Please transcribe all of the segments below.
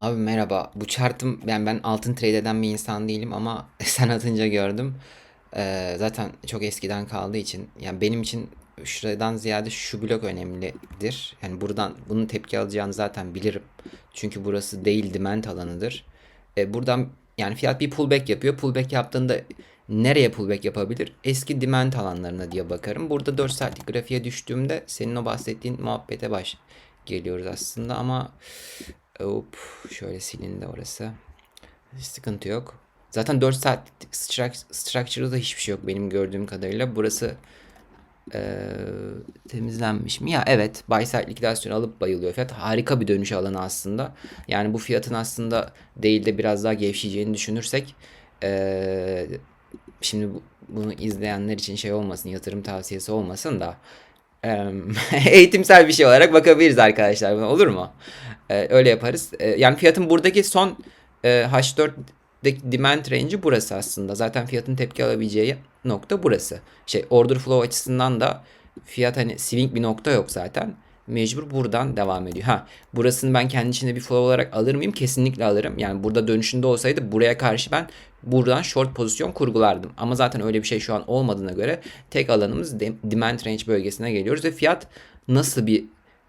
Abi merhaba. Bu chartım ben ben altın trade eden bir insan değilim ama sen atınca gördüm. Ee, zaten çok eskiden kaldığı için yani benim için şuradan ziyade şu blok önemlidir. Yani buradan bunun tepki alacağını zaten bilirim. Çünkü burası değil demand alanıdır. Ee, buradan yani fiyat bir pullback yapıyor. Pullback yaptığında nereye pullback yapabilir? Eski demand alanlarına diye bakarım. Burada 4 saatlik grafiğe düştüğümde senin o bahsettiğin muhabbete baş geliyoruz aslında ama Hop, şöyle silindi orası. Sıkıntı yok. Zaten 4 saatlik struct- structure'da da hiçbir şey yok benim gördüğüm kadarıyla. Burası eee, temizlenmiş mi? Ya evet. Buy side likidasyon alıp bayılıyor fiyat. Harika bir dönüş alanı aslında. Yani bu fiyatın aslında değil de biraz daha gevşeyeceğini düşünürsek eee, şimdi bu- bunu izleyenler için şey olmasın, yatırım tavsiyesi olmasın da eğitimsel bir şey olarak bakabiliriz arkadaşlar olur mu? Ee, öyle yaparız. Ee, yani fiyatın buradaki son e, H4'deki demand range'i burası aslında. Zaten fiyatın tepki alabileceği nokta burası. Şey order flow açısından da fiyat hani swing bir nokta yok zaten. Mecbur buradan devam ediyor. Ha burasını ben kendi içinde bir flow olarak alır mıyım? Kesinlikle alırım. Yani burada dönüşünde olsaydı buraya karşı ben buradan short pozisyon kurgulardım. Ama zaten öyle bir şey şu an olmadığına göre tek alanımız de- demand range bölgesine geliyoruz ve fiyat nasıl bir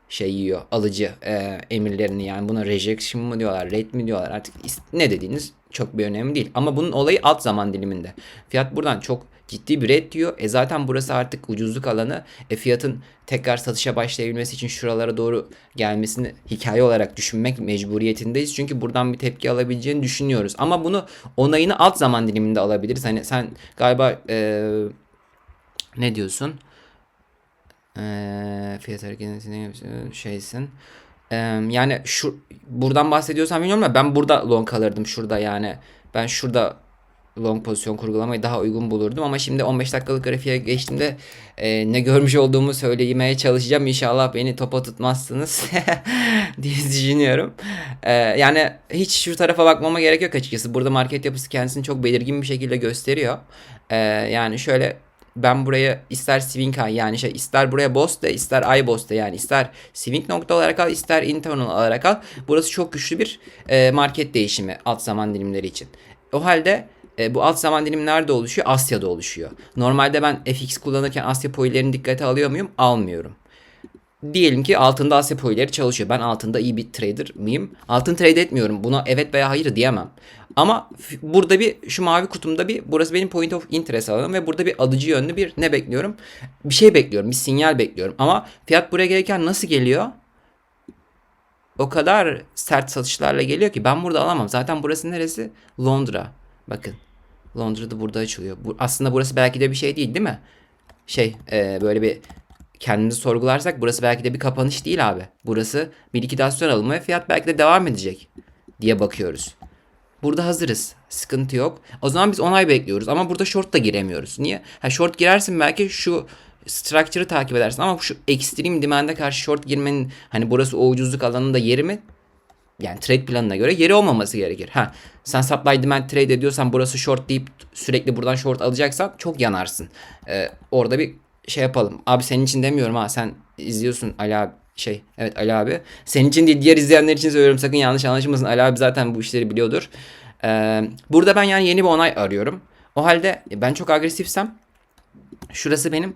şey yiyor alıcı e, emirlerini yani buna rejection mı diyorlar red mi diyorlar artık ne dediğiniz çok bir önemli değil. Ama bunun olayı alt zaman diliminde. Fiyat buradan çok ciddi bir red diyor. E zaten burası artık ucuzluk alanı. E fiyatın tekrar satışa başlayabilmesi için şuralara doğru gelmesini hikaye olarak düşünmek mecburiyetindeyiz. Çünkü buradan bir tepki alabileceğini düşünüyoruz. Ama bunu onayını alt zaman diliminde alabiliriz. Hani sen galiba e, ne diyorsun? Eee fiyat hareketinin şeysin. Eee, yani şu buradan bahsediyorsam bilmiyorum ama ben burada long kalırdım şurada yani. Ben şurada long pozisyon kurgulamayı daha uygun bulurdum ama şimdi 15 dakikalık grafiğe geçtiğimde eee, ne görmüş olduğumu söylemeye çalışacağım. İnşallah beni topa tutmazsınız diye düşünüyorum. Eee, yani hiç şu tarafa bakmama gerek yok açıkçası. Burada market yapısı kendisini çok belirgin bir şekilde gösteriyor. Eee, yani şöyle ben buraya ister swing high yani şey ister buraya boss de ister ay boss de yani ister swing nokta olarak al ister internal olarak al. Burası çok güçlü bir e, market değişimi alt zaman dilimleri için. O halde e, bu alt zaman dilimi nerede oluşuyor? Asya'da oluşuyor. Normalde ben FX kullanırken Asya poilerini dikkate alıyor muyum? Almıyorum. Diyelim ki altında Asya poileri çalışıyor. Ben altında iyi bir trader mıyım? Altın trade etmiyorum. Buna evet veya hayır diyemem. Ama burada bir şu mavi kutumda bir burası benim point of interest alanım ve burada bir alıcı yönlü bir ne bekliyorum? Bir şey bekliyorum. Bir sinyal bekliyorum. Ama fiyat buraya gelirken nasıl geliyor? O kadar sert satışlarla geliyor ki ben burada alamam. Zaten burası neresi? Londra. Bakın. Londra'da burada açılıyor. Bu, aslında burası belki de bir şey değil değil mi? Şey e, böyle bir kendimizi sorgularsak burası belki de bir kapanış değil abi. Burası bir likidasyon alımı ve fiyat belki de devam edecek diye bakıyoruz. Burada hazırız. Sıkıntı yok. O zaman biz onay bekliyoruz ama burada short da giremiyoruz. Niye? Ha short girersin belki şu structure'ı takip edersin ama şu extreme demand'e karşı short girmenin hani burası o ucuzluk alanında yeri mi? Yani trade planına göre yeri olmaması gerekir. Ha sen supply demand trade ediyorsan burası short deyip sürekli buradan short alacaksan çok yanarsın. Ee, orada bir şey yapalım. Abi senin için demiyorum ha sen izliyorsun Ali abi şey evet Ali abi. Senin için değil diğer izleyenler için söylüyorum sakın yanlış anlaşılmasın. Ali abi zaten bu işleri biliyordur. Ee, burada ben yani yeni bir onay arıyorum. O halde ben çok agresifsem şurası benim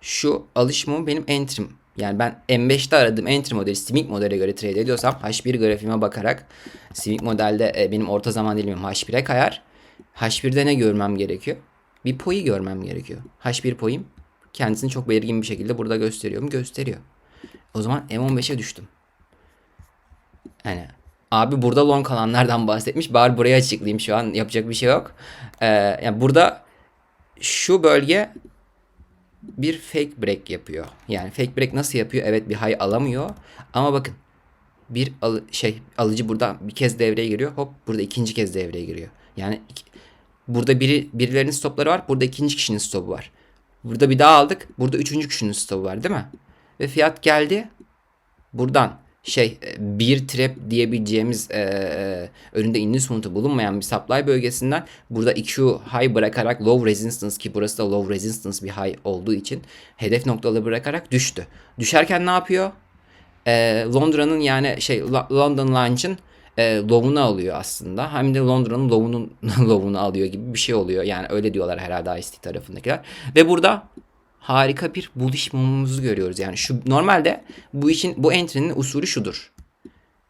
şu alış mumu benim entry'm. Yani ben M5'te aradığım entry modeli Simic modele göre trade ediyorsam H1 grafiğime bakarak Simic modelde e, benim orta zaman dilimim H1'e kayar. H1'de ne görmem gerekiyor? Bir poyu görmem gerekiyor. H1 poyum kendisini çok belirgin bir şekilde burada gösteriyor mu? Gösteriyor. O zaman M15'e düştüm. Yani abi burada long kalanlardan bahsetmiş. Bari burayı açıklayayım şu an yapacak bir şey yok. Ee, yani burada şu bölge bir fake break yapıyor. Yani fake break nasıl yapıyor? Evet bir high alamıyor. Ama bakın bir al- şey alıcı burada bir kez devreye giriyor. Hop burada ikinci kez devreye giriyor. Yani burada biri birilerinin stopları var. Burada ikinci kişinin stopu var. Burada bir daha aldık. Burada üçüncü kişinin stopu var değil mi? Ve fiyat geldi. Buradan şey e, bir trap diyebileceğimiz e, e, önünde inlis notu bulunmayan bir supply bölgesinden burada EQ high bırakarak low resistance ki burası da low resistance bir high olduğu için hedef noktaları bırakarak düştü. Düşerken ne yapıyor? E, Londra'nın yani şey London Launch'ın e, low'unu alıyor aslında. Hem de Londra'nın low'unun low'unu alıyor gibi bir şey oluyor. Yani öyle diyorlar herhalde ICT tarafındakiler. Ve burada harika bir bullish mumumuzu görüyoruz. Yani şu normalde bu için bu entry'nin usulü şudur.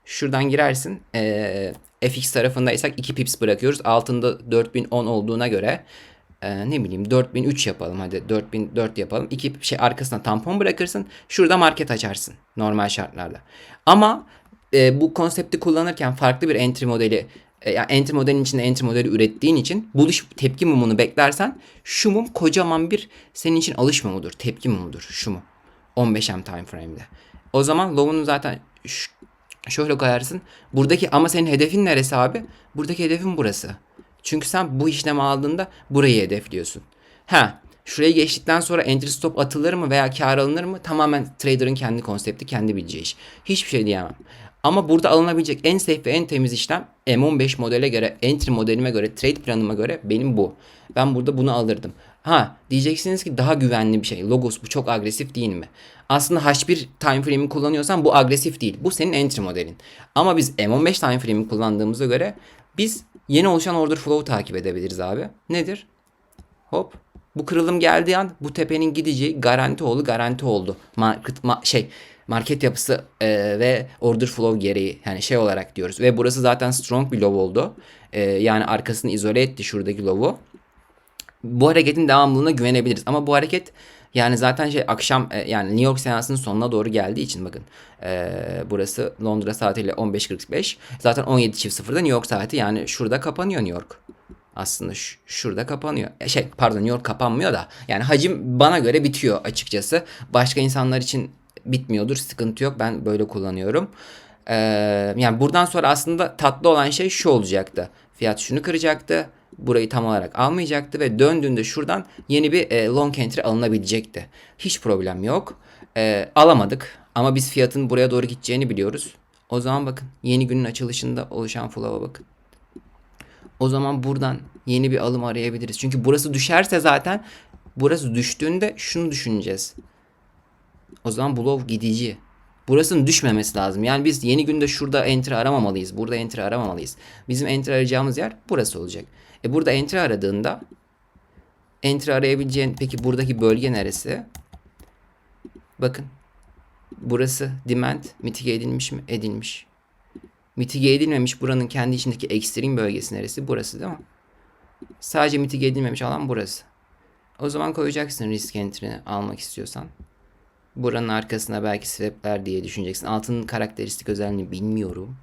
Şuradan girersin. Ee, FX tarafındaysak 2 pips bırakıyoruz. Altında 4010 olduğuna göre e, ne bileyim 4003 yapalım hadi 4004 yapalım. İki şey arkasına tampon bırakırsın. Şurada market açarsın normal şartlarda. Ama e, bu konsepti kullanırken farklı bir entry modeli e, yani entry modelin içinde entry modeli ürettiğin için buluş tepki mumunu beklersen şu mum kocaman bir senin için alış mumudur. Tepki mumudur şu mum. 15M time frame'de. O zaman low'unu zaten şöyle koyarsın. Buradaki ama senin hedefin neresi abi? Buradaki hedefin burası. Çünkü sen bu işlemi aldığında burayı hedefliyorsun. Ha, şuraya geçtikten sonra entry stop atılır mı veya kar alınır mı? Tamamen trader'ın kendi konsepti, kendi bileceği iş. Hiçbir şey diyemem. Ama burada alınabilecek en safe ve en temiz işlem M15 modele göre, entry modelime göre, trade planıma göre benim bu. Ben burada bunu alırdım. Ha diyeceksiniz ki daha güvenli bir şey. Logos bu çok agresif değil mi? Aslında H1 time frame'i kullanıyorsan bu agresif değil. Bu senin entry modelin. Ama biz M15 time frame'i kullandığımıza göre biz yeni oluşan order flow takip edebiliriz abi. Nedir? Hop. Bu kırılım geldiği an bu tepenin gideceği garanti oldu garanti oldu. Market ma- şey market yapısı e, ve order flow gereği yani şey olarak diyoruz. Ve burası zaten strong bir low oldu. E, yani arkasını izole etti şuradaki low'u. Bu hareketin devamlılığına güvenebiliriz. Ama bu hareket yani zaten şey akşam e, yani New York seansının sonuna doğru geldiği için bakın. E, burası Londra saatiyle 15.45. Zaten 17.00'da New York saati yani şurada kapanıyor New York. Aslında şurada kapanıyor. E, şey pardon New York kapanmıyor da. Yani hacim bana göre bitiyor açıkçası. Başka insanlar için bitmiyordur. Sıkıntı yok. Ben böyle kullanıyorum. Ee, yani buradan sonra aslında tatlı olan şey şu olacaktı. Fiyat şunu kıracaktı. Burayı tam olarak almayacaktı ve döndüğünde şuradan yeni bir e, long entry alınabilecekti. Hiç problem yok. E, alamadık ama biz fiyatın buraya doğru gideceğini biliyoruz. O zaman bakın yeni günün açılışında oluşan flow'a bakın. O zaman buradan yeni bir alım arayabiliriz. Çünkü burası düşerse zaten burası düştüğünde şunu düşüneceğiz. O zaman blow gidici. Burasının düşmemesi lazım. Yani biz yeni günde şurada entry aramamalıyız. Burada entry aramamalıyız. Bizim entry arayacağımız yer burası olacak. E burada entry aradığında entry arayabileceğin peki buradaki bölge neresi? Bakın. Burası demand mitige edilmiş mi? Edilmiş. Mitige edilmemiş buranın kendi içindeki ekstrem bölgesi neresi? Burası değil mi? Sadece mitige edilmemiş alan burası. O zaman koyacaksın risk entry'ni almak istiyorsan. Buranın arkasına belki swapler diye düşüneceksin. Altının karakteristik özelliğini bilmiyorum.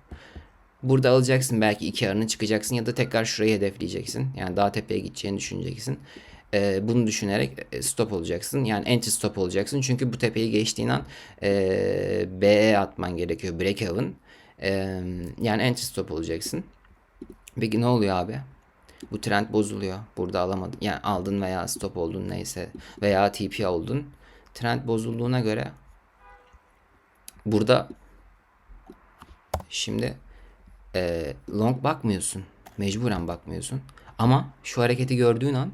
Burada alacaksın belki iki arını çıkacaksın ya da tekrar şurayı hedefleyeceksin. Yani daha tepeye gideceğini düşüneceksin. Ee, bunu düşünerek e, stop olacaksın. Yani anti stop olacaksın. Çünkü bu tepeyi geçtiğin an e, BE atman gerekiyor. Break even. E, yani anti stop olacaksın. Peki ne oluyor abi? Bu trend bozuluyor. Burada alamadın. Yani aldın veya stop oldun neyse. Veya TP oldun. Trend bozulduğuna göre burada şimdi e, long bakmıyorsun. Mecburen bakmıyorsun. Ama şu hareketi gördüğün an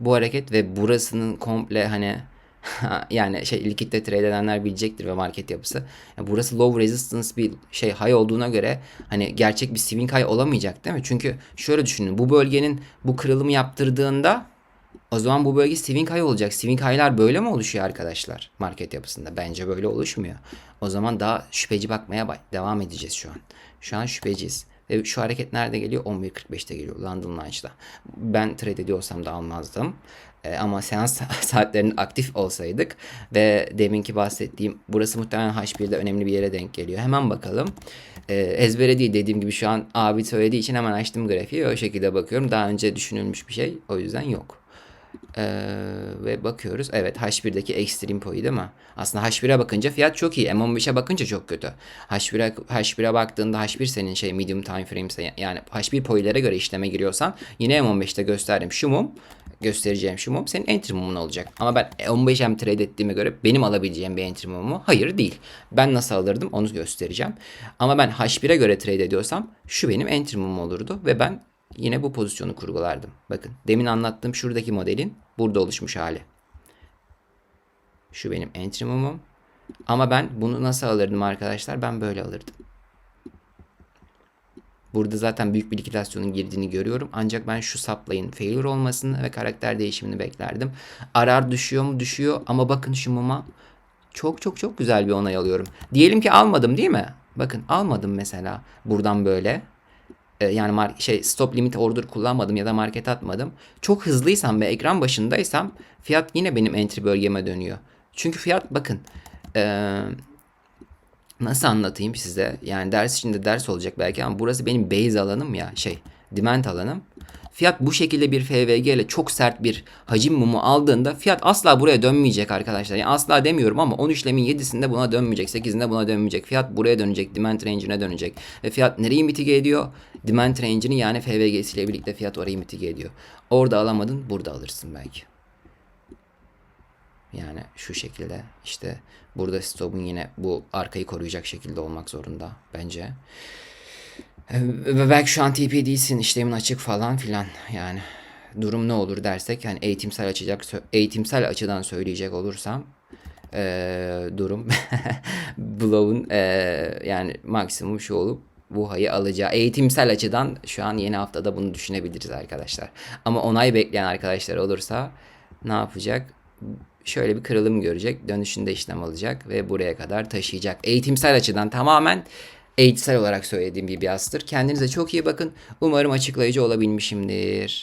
bu hareket ve burasının komple hani yani şey likitte trade edenler bilecektir ve market yapısı. Yani burası low resistance bir şey high olduğuna göre hani gerçek bir swing high olamayacak değil mi? Çünkü şöyle düşünün bu bölgenin bu kırılımı yaptırdığında o zaman bu bölge swing high olacak. Swing high'lar böyle mi oluşuyor arkadaşlar market yapısında? Bence böyle oluşmuyor. O zaman daha şüpheci bakmaya bak devam edeceğiz şu an. Şu an şüpheciyiz. Ve şu hareket nerede geliyor? 11.45'te geliyor London Launch'ta. Ben trade ediyorsam da almazdım. Ee, ama seans saatlerinin aktif olsaydık ve deminki bahsettiğim burası muhtemelen H1'de önemli bir yere denk geliyor. Hemen bakalım. Ee, ezbere değil dediğim gibi şu an abi söylediği için hemen açtım grafiği. O şekilde bakıyorum. Daha önce düşünülmüş bir şey. O yüzden yok. Ee, ve bakıyoruz. Evet H1'deki Extreme Poi değil mi? Aslında H1'e bakınca fiyat çok iyi. M15'e bakınca çok kötü. H1'e H1'e baktığında H1 senin şey medium time frame yani H1 Poi'lere göre işleme giriyorsan yine M15'te gösterdim şu mum göstereceğim şu mum senin entry mumun olacak. Ama ben 15M trade ettiğime göre benim alabileceğim bir entry mum mu? Hayır değil. Ben nasıl alırdım onu göstereceğim. Ama ben H1'e göre trade ediyorsam şu benim entry mumum olurdu ve ben yine bu pozisyonu kurgulardım. Bakın demin anlattığım şuradaki modelin burada oluşmuş hali. Şu benim entry mumum. Ama ben bunu nasıl alırdım arkadaşlar? Ben böyle alırdım. Burada zaten büyük bir likitasyonun girdiğini görüyorum. Ancak ben şu supply'ın failure olmasını ve karakter değişimini beklerdim. Arar düşüyor mu? Düşüyor. Ama bakın şu muma çok çok çok güzel bir onay alıyorum. Diyelim ki almadım değil mi? Bakın almadım mesela buradan böyle. Ee, yani şey stop limit order kullanmadım ya da market atmadım. Çok hızlıysam ve ekran başındaysam fiyat yine benim entry bölgeme dönüyor. Çünkü fiyat bakın ee, nasıl anlatayım size? Yani ders içinde ders olacak belki ama burası benim base alanım ya şey demand alanım. Fiyat bu şekilde bir FVG ile çok sert bir hacim mumu aldığında fiyat asla buraya dönmeyecek arkadaşlar. Yani asla demiyorum ama 10 işlemin 7'sinde buna dönmeyecek. 8'inde buna dönmeyecek. Fiyat buraya dönecek. Demand range'ine dönecek. Ve fiyat nereyi mitige ediyor? Demand range'ini yani FVG'siyle birlikte fiyat orayı mitige ediyor. Orada alamadın burada alırsın belki. Yani şu şekilde işte burada stop'un yine bu arkayı koruyacak şekilde olmak zorunda bence. Belki şu an TP değilsin işlemin açık falan filan yani durum ne olur dersek hani eğitimsel açacak eğitimsel açıdan söyleyecek olursam ee, durum Blow'un ee, yani maksimum şu olup bu hayı alacağı eğitimsel açıdan şu an yeni haftada bunu düşünebiliriz arkadaşlar. Ama onay bekleyen arkadaşlar olursa ne yapacak? Şöyle bir kırılım görecek. Dönüşünde işlem alacak ve buraya kadar taşıyacak. Eğitimsel açıdan tamamen eğitsel olarak söylediğim bir biastır. Kendinize çok iyi bakın. Umarım açıklayıcı olabilmişimdir.